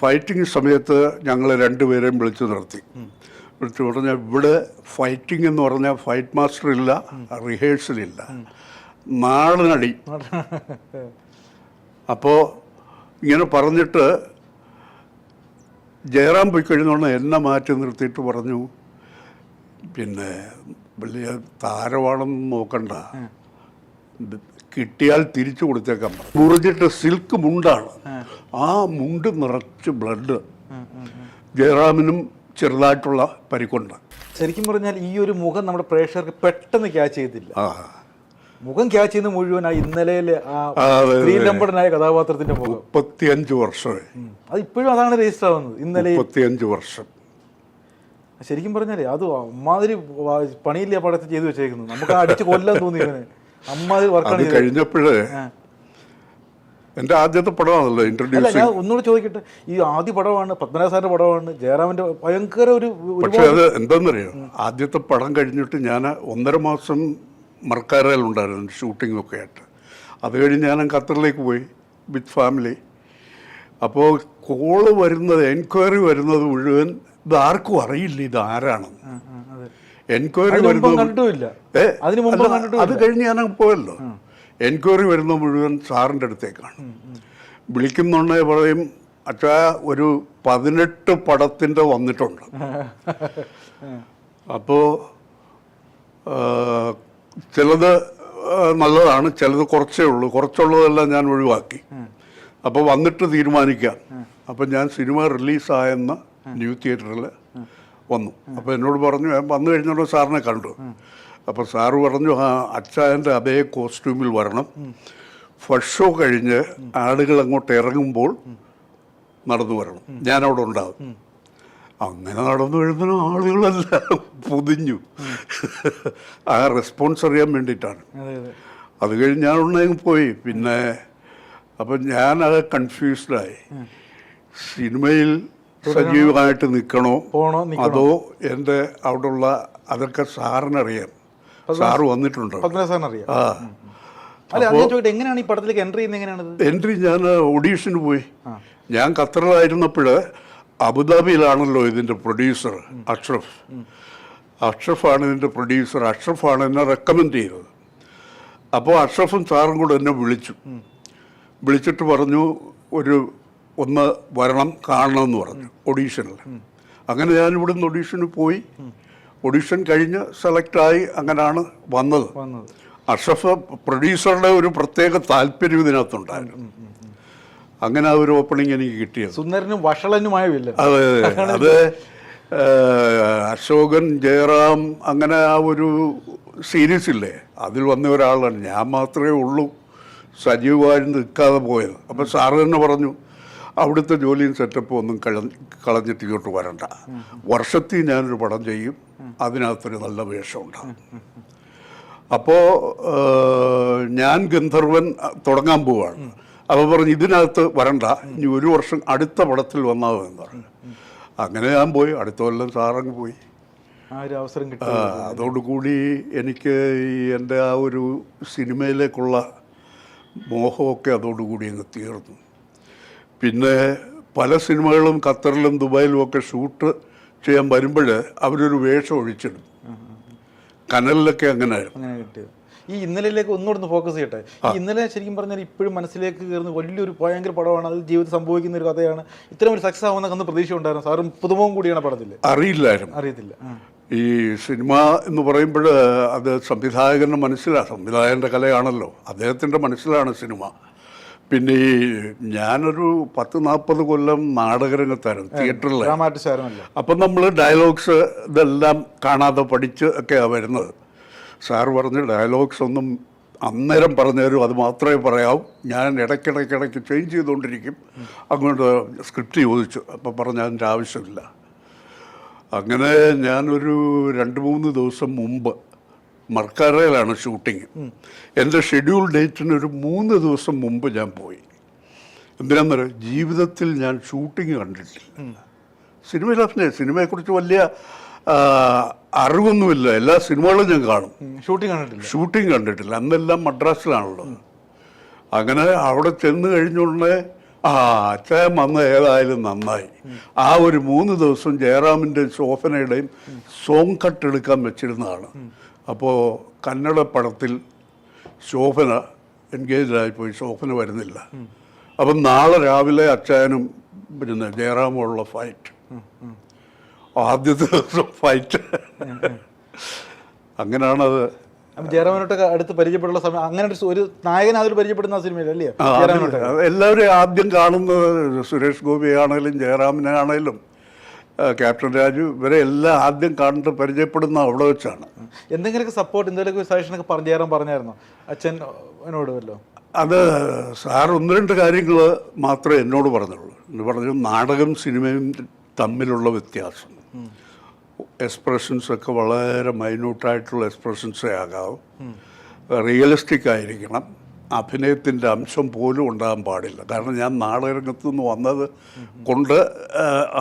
Fighting സമയത്ത് ഞങ്ങൾ രണ്ടുപേരെയും വിളിച്ചു നിർത്തി. വിളിച്ചു പറഞ്ഞാൽ ഇവിടെ ഫൈറ്റിംഗ് എന്ന് പറഞ്ഞാൽ ഫൈറ്റ് മാസ്റ്റർ ഇല്ല റിഹേഴ്സൽ ഇല്ല നാടനടി. അപ്പോൾ ഇങ്ങനെ പറഞ്ഞിട്ട് ജയറാം പോയി കഴിഞ്ഞോണ്ട് എന്നെ മാറ്റി നിർത്തിയിട്ട് പറഞ്ഞു പിന്നെ വലിയ താരമാണെന്ന് നോക്കണ്ട. കിട്ടിയാൽ തിരിച്ചു കൊടുത്തേക്കാം. മുറിഞ്ഞിട്ട് സിൽക്ക് മുണ്ടാണ്. ആ മുണ്ട് നിറച്ച് ബ്ലഡ്. ജയറാമിനും ചെറുതായിട്ടുള്ള പരിക്കുണ്ട്. ശരിക്കും പറഞ്ഞാൽ ഈ ഒരു മുഖം നമ്മുടെ പ്രേക്ഷകർക്ക് പെട്ടെന്ന് ക്യാച്ച് ചെയ്തില്ല. മുഖം ക്യാച്ച് ചെയ്യുന്ന മുഴുവൻ ആ ഇന്നലെയിലെ. ശ്രീലംബടനായ കഥാപാത്രത്തിന്റെ മുഖം. മുപ്പത്തിയഞ്ച് വർഷമേ അത് ഇപ്പോഴും അതാണ് രജിസ്റ്റർ ആവുന്നത് ഇന്നലെ മുപ്പത്തിയഞ്ച് വർഷം. ശരിക്കും പറഞ്ഞാലേ അത് അമ്മാതിരി പണിയില്ല പടത്തിൽ ചെയ്തു വെച്ചേക്കുന്നത്. നമുക്ക് അടിച്ചു കൊല്ലാൻ തോന്നി ഇവന്. അത് കഴിഞ്ഞപ്പോഴേ എന്റെ എന്റെ ആദ്യത്തെ പടമാണല്ലോ ഇൻട്രൊഡ്യൂസ് ഞാൻ ഒന്നുകൂടെ ചോദിക്കട്ടെ? ഈ ആദ്യ പടമാണ് പത്മനാഭ സാറിന്റെ പടമാണ് ജയറാമിന്റെ ഭയങ്കര ഒരു പക്ഷെ അത് എന്താണെന്നറിയോ? ആദ്യത്തെ പടം കഴിഞ്ഞിട്ട് ഞാൻ ഒന്നര മാസം മർക്കാരയിലുണ്ടായിരുന്നു ഷൂട്ടിങ്ങൊക്കെ ആയിട്ട്. അത് കഴിഞ്ഞ് ഞാൻ ഖത്തറിലേക്ക് പോയി വിത്ത് ഫാമിലി അപ്പോൾ കോൾ വരുന്നത് എൻക്വയറി വരുന്നത് മുഴുവൻ ഇത് ആർക്കും അറിയില്ല ഇത് ആരാണെന്ന്. എൻക്വയറി വരുന്നത് അത് കഴിഞ്ഞ് ഞാൻ പോയല്ലോ. എൻക്വയറി വരുന്ന മുഴുവൻ സാറിന്റെ അടുത്തേക്കാണ്. വിളിക്കുന്നുണ്ടേ പറയും അച്ഛാ ഒരു പതിനെട്ട് പടത്തിന്റെ വന്നിട്ടുണ്ട്. അപ്പോൾ ചിലത് നല്ലതാണ് ചിലത് കുറച്ചേ ഉള്ളൂ. കുറച്ചുള്ളതെല്ലാം ഞാൻ ഒഴിവാക്കി. അപ്പോൾ വന്നിട്ട് തീരുമാനിക്കാം. അപ്പം ഞാൻ സിനിമ റിലീസായെന്ന് ന്യൂ തിയേറ്ററിൽ വന്നു. അപ്പോൾ എന്നോട് പറഞ്ഞു ഞാൻ വന്നു കഴിഞ്ഞോണ്ട് സാറിനെ കണ്ടു. അപ്പോൾ സാറ് പറഞ്ഞു ആ അച്ചായന്റെ അതേ കോസ്റ്റ്യൂമിൽ വരണം. ഫസ്റ്റ് ഷോ കഴിഞ്ഞ് ആളുകൾ അങ്ങോട്ട് ഇറങ്ങുമ്പോൾ നടന്നു വരണം. ഞാനവിടെ ഉണ്ടാകും അങ്ങനെ നടന്നു വരുന്ന ആളുകളെല്ലാം പൊതിഞ്ഞു. ആ റെസ്പോൺസ് അറിയാൻ വേണ്ടിയിട്ടാണ്. അത് കഴിഞ്ഞ് ഞാൻ ഉണ്ടെങ്കിൽ പോയി. പിന്നെ അപ്പം ഞാനത് കൺഫ്യൂസ്ഡായി. സിനിമയിൽ സജീവമായിട്ട് നിൽക്കണോ പോണോ? അതോ എന്റെ അവിടെയുള്ള അതൊക്കെ സാറിനറിയാം. സാറ് വന്നിട്ടുണ്ടോ. ആ. എങ്ങനെയാണ് ഈ പടത്തിലേക്ക് എൻട്രി ചെയ്യുന്നത്? എങ്ങനെയാണ് എൻട്രി ഞാൻ ഓഡീഷന് പോയി. ഞാൻ ഖത്തറിലായിരുന്നപ്പോൾ അബുദാബിയിലാണല്ലോ ഇതിന്റെ പ്രൊഡ്യൂസർ അഷ്റഫ്. അഷ്റഫാണ് ഇതിന്റെ പ്രൊഡ്യൂസർ. അഷ്റഫാണ് എന്നെ റെക്കമെൻഡ് ചെയ്തത്. അപ്പോൾ അഷ്റഫും സാറും കൂടെ എന്നെ വിളിച്ചു. വിളിച്ചിട്ട് പറഞ്ഞു ഒരു ഒന്ന് വരണം കാണണം എന്ന് പറഞ്ഞു ഒഡീഷനിൽ അങ്ങനെ ഞാൻ ഇവിടുന്ന് ഒഡീഷന് പോയി. ഒഡീഷൻ കഴിഞ്ഞ് സെലക്റ്റായി അങ്ങനെയാണ് വന്നത്. അഷഫ് പ്രൊഡ്യൂസറുടെ ഒരു പ്രത്യേക താല്പര്യം ഇതിനകത്തുണ്ടായിരുന്നു. അങ്ങനെ ആ ഒരു ഓപ്പണിംഗ് എനിക്ക് കിട്ടിയത്. സുന്ദരനും വഷളനുമായില്ല അതെ അതെ. അത്. അശോകൻ ജയറാം അങ്ങനെ ആ ഒരു സീരീസ് ഇല്ലേ? അതിൽ വന്ന ഒരാളാണ്. ഞാൻ മാത്രമേ ഉള്ളൂ സജീവ് വാരി നിൽക്കാതെ പോയത്. അപ്പം സാറ് തന്നെ പറഞ്ഞു അവിടുത്തെ ജോലിയും സെറ്റപ്പും ഒന്നും കള കളഞ്ഞിട്ട് ഇങ്ങോട്ട് വരണ്ട. വർഷത്തിൽ ഞാനൊരു പടം ചെയ്യും. അതിനകത്തൊരു നല്ല വേഷമുണ്ടാകും. അപ്പോൾ ഞാൻ ഗന്ധർവൻ തുടങ്ങാൻ പോവാണ്. അപ്പോൾ പറഞ്ഞു ഇതിനകത്ത് വരണ്ട. ഇനി ഒരു വർഷം അടുത്ത പടത്തിൽ വന്നാൽ എന്ന് പറഞ്ഞു. അങ്ങനെ ഞാൻ പോയി. അടുത്ത കൊല്ലം സാറങ്ങ് പോയി. അവസരം അതോടുകൂടി എനിക്ക് ഈ എന്റെ ആ ഒരു സിനിമയിലേക്കുള്ള മോഹമൊക്കെ അതോടുകൂടി അങ്ങ് തീർന്നു. പിന്നെ പല സിനിമകളും ഖത്തറിലും ദുബായിലും ഒക്കെ ഷൂട്ട് ചെയ്യാൻ വരുമ്പോൾ അവരൊരു വേഷം ഒഴിച്ചിടും. കനലിലൊക്കെ അങ്ങനെ അങ്ങനെ കിട്ടിയത്. ഈ ഇന്നലെയിലേക്ക് ഒന്നുകൂടെ ഒന്ന് ഫോക്കസ് ചെയ്യട്ടെ. ഇന്നലെ ശരിക്കും പറഞ്ഞാൽ ഇപ്പോഴും മനസ്സിലേക്ക് കയറുന്ന വലിയൊരു ഭയങ്കര പടമാണ്. അത് ജീവിതം സംഭവിക്കുന്ന ഒരു കഥയാണ്. ഇത്തരം ഒരു സക്സസ് ആവുന്ന അന്ന് പ്രതീക്ഷ ഉണ്ടായിരുന്നു സാറും പുതുമവും കൂടിയാണ് പടത്തിൽ അറിയില്ല അറിയത്തില്ല. ഈ സിനിമ എന്ന് പറയുമ്പോൾ അത് സംവിധായകന്റെ മനസ്സിലാണ് സംവിധായകന്റെ കലയാണല്ലോ. അദ്ദേഹത്തിന്റെ മനസ്സിലാണ് സിനിമ. പിന്നെ ഈ ഞാനൊരു പത്ത് നാൽപ്പത് കൊല്ലം നാടകരംഗത്തായിരുന്നു തിയേറ്ററിൽ അപ്പം നമ്മൾ ഡയലോഗ്സ് ഇതെല്ലാം കാണാതെ പഠിച്ച് ഒക്കെയാണ് വരുന്നത്. സാർ പറഞ്ഞ് ഡയലോഗ്സ് ഒന്നും അന്നേരം പറഞ്ഞു തരും അത് മാത്രമേ പറയാവൂ. ഞാൻ ഇടയ്ക്കിടയ്ക്കിടയ്ക്ക് ചേഞ്ച് ചെയ്തുകൊണ്ടിരിക്കും. അങ്ങോട്ട് സ്ക്രിപ്റ്റ് ചോദിച്ചു അപ്പം പറഞ്ഞ അതിന്റെ ആവശ്യമില്ല. അങ്ങനെ ഞാനൊരു രണ്ട് മൂന്ന് ദിവസം മുമ്പ് മർക്കാരയിലാണ് ഷൂട്ടിങ്. എന്റെ ഷെഡ്യൂൾ ഡേറ്റിന് ഒരു മൂന്ന് ദിവസം മുമ്പ് ഞാൻ പോയി. എന്തിനാന്ന് പറയുക ജീവിതത്തിൽ ഞാൻ ഷൂട്ടിങ് കണ്ടിട്ടില്ല. സിനിമയിൽ അഭിനയ സിനിമയെക്കുറിച്ച് വലിയ അറിവൊന്നുമില്ല. എല്ലാ സിനിമകളും ഞാൻ കാണും. ഷൂട്ടിംഗ് കണ്ടിട്ടില്ല. ഷൂട്ടിംഗ് കണ്ടിട്ടില്ല. അന്നെല്ലാം മദ്രാസിലാണല്ലോ അങ്ങനെ അവിടെ ചെന്ന് കഴിഞ്ഞുടനെ ആ അച്ഛൻ വന്ന ഏതായാലും നന്നായി. ആ ഒരു മൂന്ന് ദിവസം ജയറാമിന്റെയും ശോഭനയുടെയും സോങ് കട്ട് എടുക്കാൻ വെച്ചിരുന്നതാണ് അപ്പോൾ കന്നഡ പടത്തിൽ ശോഭന എൻഗേജായിപ്പോയി പോയി ശോഭന വരുന്നില്ല. അപ്പം നാളെ രാവിലെ അച്ചായനും പിന്നെ ജയറാമുള്ള ഫൈറ്റ് ആദ്യത്തെ ദിവസം ഫൈറ്റ് അങ്ങനെയാണത് ജയറാമനോട്ടൊക്കെ അടുത്ത് പരിചയപ്പെട്ടുള്ള സമയം അങ്ങനെ ഒരു നായകൻ അതിൽ പരിചയപ്പെടുന്ന സിനിമയിൽ അല്ലേ? എല്ലാവരും ആദ്യം കാണുന്നത് സുരേഷ് ഗോപി ആണെങ്കിലും ജയറാമിനെ ആണെങ്കിലും ആ, ക്യാപ്റ്റൻ രാജു ഇവരെ എല്ലാം ആദ്യം കണ്ട് പരിചയപ്പെടുന്ന അവിടെ വെച്ചാണ്. എന്തെങ്കിലുമൊക്കെ സപ്പോർട്ട് എന്തെങ്കിലുമൊക്കെ സജഷനൊക്കെ പറഞ്ഞു തരാൻ പറഞ്ഞായിരുന്നു? അച്ഛൻ എന്നോട് വല്ലോ? അത് സാർ ഒന്ന് രണ്ട് കാര്യങ്ങൾ മാത്രമേ എന്നോട് പറഞ്ഞുള്ളൂ. എന്ന് പറഞ്ഞു നാടകം സിനിമയും തമ്മിലുള്ള വ്യത്യാസം. എക്സ്പ്രഷൻസ് ഒക്കെ വളരെ മൈന്യൂട്ടായിട്ടുള്ള എക്സ്പ്രഷൻസേ ആകാവും റിയലിസ്റ്റിക് ആയിരിക്കണം. അഭിനയത്തിന്റെ അംശം പോലും ഉണ്ടാകാൻ പാടില്ല. കാരണം ഞാൻ നാടകരംഗത്തു നിന്ന് വന്നത് കൊണ്ട്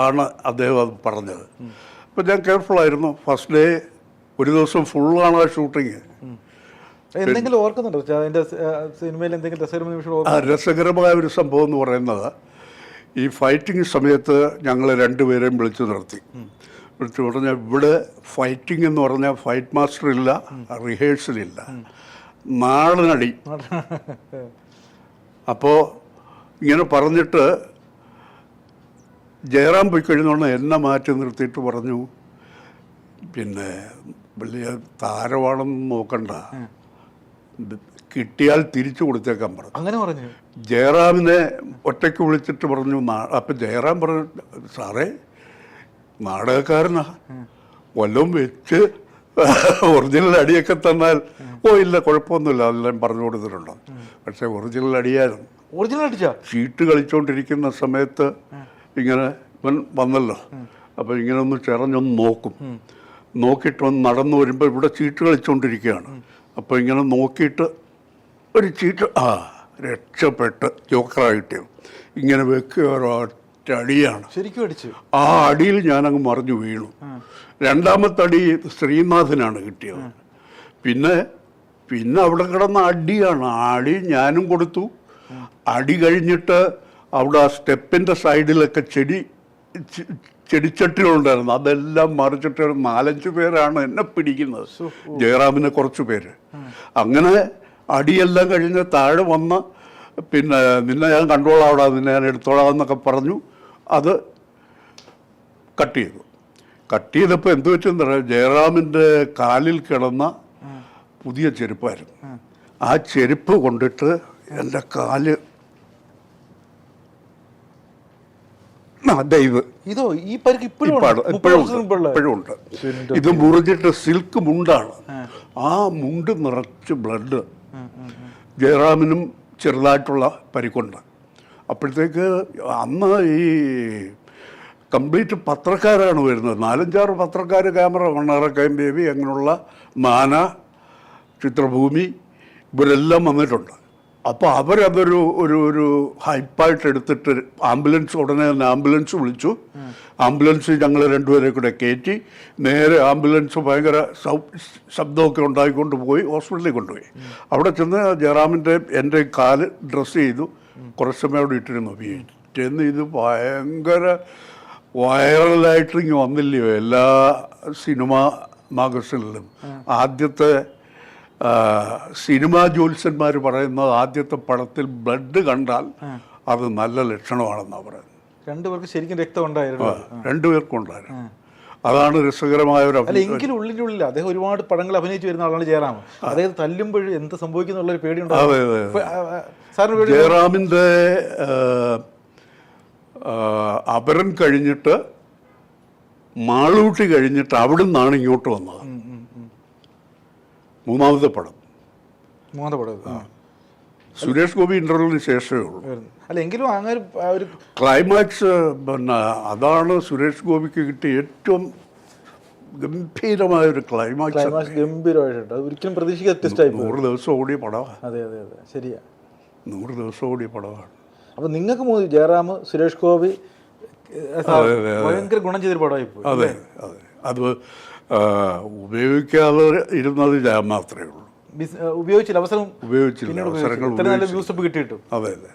ആണ് അദ്ദേഹം അത് പറഞ്ഞത്. അപ്പം ഞാൻ കെയർഫുള്ളായിരുന്നു ഫസ്റ്റ് ഡേ ഒരു ദിവസം ഫുള്ളാണ് ആ ഷൂട്ടിങ് എന്തെങ്കിലും ഓർക്കുന്നുണ്ടോ? സിനിമയിൽ എന്തെങ്കിലും രസകരമായ നിമിഷം രസകരമായ ഒരു സംഭവം എന്ന് പറയുന്നത് ഈ ഫൈറ്റിംഗ് സമയത്ത് ഞങ്ങൾ രണ്ടുപേരെയും വിളിച്ചു നിർത്തി. വിളിച്ചു പറഞ്ഞാൽ ഇവിടെ ഫൈറ്റിംഗ് എന്ന് പറഞ്ഞാൽ ഫൈറ്റ് മാസ്റ്റർ ഇല്ല റിഹേഴ്സൽ ഇല്ല. നാടനടി അപ്പോൾ ഇങ്ങനെ പറഞ്ഞിട്ട് ജയറാം പോയി കഴിഞ്ഞോണ്ട് എന്നെ മാറ്റി നിർത്തിയിട്ട് പറഞ്ഞു പിന്നെ വലിയ താരമാണെന്ന് നോക്കണ്ട. കിട്ടിയാൽ തിരിച്ചു കൊടുത്തേക്കാൻ പറഞ്ഞു. അങ്ങനെ പറഞ്ഞു. ജയറാമിനെ ഒറ്റയ്ക്ക് വിളിച്ചിട്ട് പറഞ്ഞു അപ്പം ജയറാം പറഞ്ഞു സാറേ നാടകക്കാരനാ. വല്ലതും വെച്ച് ഒറിജിനൽ അടിയൊക്കെ തന്നാൽ ഓ ഇല്ല കുഴപ്പമൊന്നുമില്ല. അതെല്ലാം പറഞ്ഞു കൊടുത്തിട്ടുണ്ട്. പക്ഷെ ഒറിജിനൽ അടിയായിരുന്നു. ഒറിജിനൽ അടിച്ചാ? ഷീറ്റ് കളിച്ചുകൊണ്ടിരിക്കുന്ന സമയത്ത് ഇങ്ങനെ ഇവൻ വന്നല്ലോ. അപ്പോൾ ഇങ്ങനെ ഒന്ന് ചെറഞ്ഞൊന്ന് നോക്കും. നോക്കിയിട്ട് ഒന്ന് നടന്നു വരുമ്പോൾ ഇവിടെ ചീട്ട് കളിച്ചുകൊണ്ടിരിക്കുകയാണ് അപ്പോൾ ഇങ്ങനെ നോക്കിയിട്ട് ഒരു ചീട്ട് ആ രക്ഷപ്പെട്ട് ജോക്കറായിട്ട് ഇങ്ങനെ വെക്കുക ഒരൊറ്റ അടിയാണ്. ശരിക്കും അടിച്ചു? ആ അടിയിൽ ഞാനങ്ങ് മറിഞ്ഞു വീണു. രണ്ടാമത്തെ അടി ശ്രീനാഥനാണ് കിട്ടിയത്. പിന്നെ പിന്നെ അവിടെ കിടന്ന അടിയാണ്. അടി ഞാനും കൊടുത്തു. അടി കഴിഞ്ഞിട്ട് അവിടെ ആ സ്റ്റെപ്പിന്റെ സൈഡിലൊക്കെ ചെടി ചെടിച്ചട്ടികളുണ്ടായിരുന്നു. അതെല്ലാം മറിച്ചിട്ട് നാലഞ്ച് പേരാണ് എന്നെ പിടിക്കുന്നത്. ജയറാമിനെ കുറച്ച് പേര്. അങ്ങനെ അടിയെല്ലാം കഴിഞ്ഞ് താഴെ വന്ന് പിന്നെ നിന്നെ ഞാൻ കണ്ടോളാം അവിടെ നിന്നെ ഞാൻ എടുത്തോളാം എന്നൊക്കെ പറഞ്ഞു. അത് കട്ട് ചെയ്തു. കട്ട് ചെയ്തപ്പോൾ എന്ത് വെച്ചെന്ന് പറയാം ജയറാമിന്റെ കാലിൽ കിടന്ന പുതിയ ചെരുപ്പായിരുന്നു. ആ ചെരുപ്പ് കൊണ്ടിട്ട് എന്റെ കാൽ. ദൈവ്. ഇതോ ഈ പരിക്ക് ഇപ്പോഴും ഇപ്പോഴും ഉണ്ട് ഇപ്പോഴും ഉണ്ട്. ഇത് മുറിഞ്ഞിട്ട് സിൽക്ക് മുണ്ടാണ്. ആ. മുണ്ട് നിറച്ച് ബ്ലഡ്. ജയറാമിനും ചെറുതായിട്ടുള്ള പരിക്കുണ്ട്. അപ്പോഴത്തേക്ക് അന്ന് ഈ കംപ്ലീറ്റ് പത്രക്കാരാണ് വരുന്നത്. നാലഞ്ചാറ് പത്രക്കാർ ക്യാമറ മണ്ണാറക്കയം ബേബി അങ്ങനെയുള്ള മാന ചിത്രഭൂമി ഇവരെല്ലാം വന്നിട്ടുണ്ട്. അപ്പോൾ അവരതൊരു ഒരു ഒരു ഹൈപ്പായിട്ട് എടുത്തിട്ട് ആംബുലൻസ് ഉടനെ തന്നെ ആംബുലൻസ് വിളിച്ചു. ആംബുലൻസ് ഞങ്ങൾ രണ്ടുപേരെ കൂടെ കയറ്റി. നേരെ ആംബുലൻസ് ഭയങ്കര ശബ്ദമൊക്കെ ഉണ്ടായിക്കൊണ്ട് പോയി ഹോസ്പിറ്റലിൽ കൊണ്ടുപോയി. അവിടെ ചെന്ന് ജയറാമിന്റെ എന്റെ കാൽ ഡ്രസ്സ് ചെയ്തു. കുറച്ച് സമയം അവിടെ ഇട്ടിരുന്നു. ചെന്ന് ഇത് ഭയങ്കര വൈറലായിട്ട് ഇങ്ങ് വന്നില്ലയോ എല്ലാ സിനിമ മാഗസിനിലും. ആദ്യത്തെ സിനിമാ ജ്യോത്സ്യന്മാർ പറയുന്നത് ആദ്യത്തെ പടത്തിൽ ബ്ലഡ് കണ്ടാൽ അത് നല്ല ലക്ഷണമാണെന്നാണ് പറയുന്നത്. രണ്ടുപേർക്ക് ശരിക്കും രക്തം ഉണ്ടായിരുന്നു. രണ്ടുപേർക്കും ഉണ്ടായിരുന്നു. അതാണ് രസകരമായ ഒരു അല്ല എങ്കിലും ഉള്ളിനുള്ളിൽ അദ്ദേഹം ഒരുപാട് പടങ്ങൾ അഭിനയിച്ചു വരുന്ന ആളാണ് ജയറാം. അദ്ദേഹം തല്ലുമ്പോൾ എന്ത് സംഭവിക്കുന്നുള്ള ഒരു പേടി അതെ, അതെ, അതെ. സാറിന് പേടി ജയറാമിന്റെ അപരൻ കഴിഞ്ഞിട്ട് മാളൂട്ടി കഴിഞ്ഞിട്ട് അവിടുന്നാണ് നിന്നാണ് ഇങ്ങോട്ട് വന്നത്. മൂന്നാമത്തെ പടം. മൂന്നാമത്തെ പടം. സുരേഷ് ഗോപി ഇന്റർവ്യൂവിന് ശേഷമേ ഉള്ളൂ. അല്ല എങ്കിലും അങ്ങനെ ഒരു- ക്ലൈമാക്സ് പിന്നെ അതാണ് സുരേഷ് ഗോപിക്ക് കിട്ടിയ ഏറ്റവും ഗംഭീരമായ ഒരു ക്ലൈമാക്സ്. ക്ലൈമാക്സ് ഗംഭീരമായിട്ടുണ്ട്. അത് ഒരിക്കലും പ്രതീക്ഷിക്കാത്ത വ്യത്യസ്തമായി നൂറ് ദിവസം ഓടിയ പടമാണ് അതെ അതെ അതെ. ശരിയാ. നൂറ് ദിവസം ഓടിയ പടമാണ് അപ്പൊ നിങ്ങൾക്ക് മൂന്ന് ജയറാം സുരേഷ് ഗോപി. ഭയങ്കര ഗുണം ചെയ്തൊരു പടമായി പോയി അതെ അതെ. അത് ഉപയോഗിക്കാതെ ഇരുന്നത് ഞാൻ മാത്രമേ ഉള്ളൂ. ഉപയോഗിച്ചില്ല അവസരം ഉപയോഗിച്ചില്ല അവസരങ്ങൾ അതെ അതെ.